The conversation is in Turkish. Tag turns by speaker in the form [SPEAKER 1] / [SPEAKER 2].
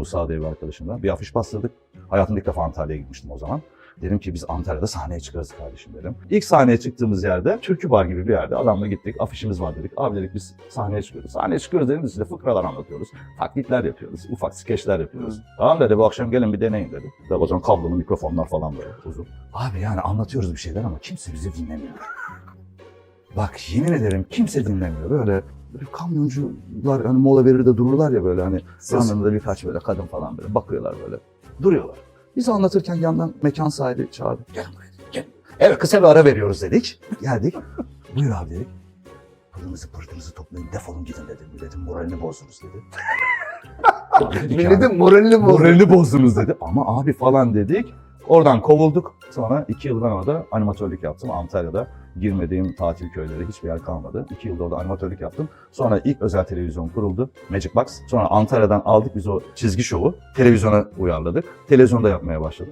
[SPEAKER 1] Musa diye bir arkadaşımla. Bir afiş bastırdık. Hayatımda ilk defa Antalya'ya gitmiştim o zaman. Dedim ki biz Antalya'da sahneye çıkarız kardeşim dedim. İlk sahneye çıktığımız yerde Türkü Bar gibi bir yerde adamla gittik. Afişimiz var dedik. Abi dedik biz sahneye çıkıyoruz. Sahneye çıkıyoruz dedim size fıkralar anlatıyoruz. Taklitler yapıyoruz. Ufak skeçler yapıyoruz. Tamam dedi bu akşam gelin bir deneyin dedi. Ve o zaman kablolu mikrofonlar falan böyle uzun. Abi yani anlatıyoruz bir şeyler ama kimse bizi dinlemiyor. Bak yemin ederim kimse dinlemiyor. Böyle kamyoncular hani mola verir de dururlar ya böyle hani yanlarında birkaç böyle kadın falan böyle bakıyorlar böyle. Duruyorlar. Biz anlatırken yandan mekan sahibi çağırdı. Gel buraya gel. Evet kısa bir ara veriyoruz dedik. Geldik. Buyur abi dedik. Pırınızı pırtınızı toplayın defolun gidin dedi. Milletin moralini bozdunuz dedi.
[SPEAKER 2] Milletin moralini bozdu.
[SPEAKER 1] moralini bozdunuz dedi. Ama abi falan dedik. Oradan kovulduk. Sonra iki yıl ben orada animatörlük yaptım. Antalya'da girmediğim tatil köyleri hiçbir yer kalmadı. İki yılda orada animatörlük yaptım. Sonra ilk özel televizyon kuruldu. Magic Box. Sonra Antalya'dan aldık biz o çizgi şovu. Televizyona uyarladık. Televizyonda yapmaya başladık.